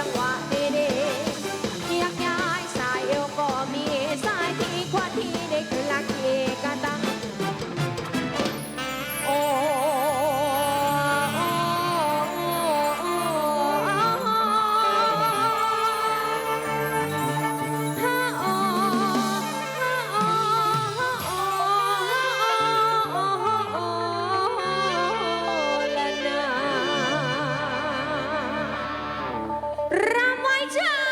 Jump on. Yeah.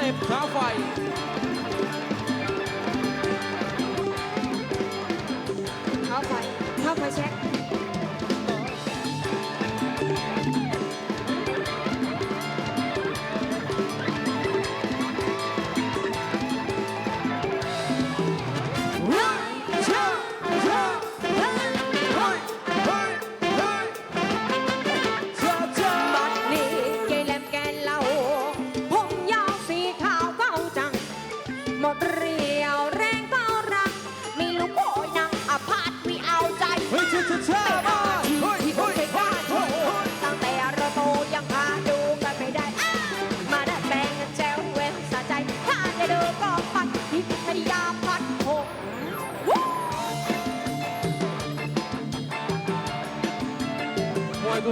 เต็ปขาไฟขาไฟเข้าไฟเช็ค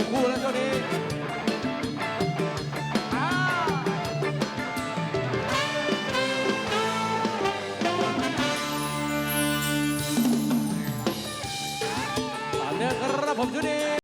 湖南这里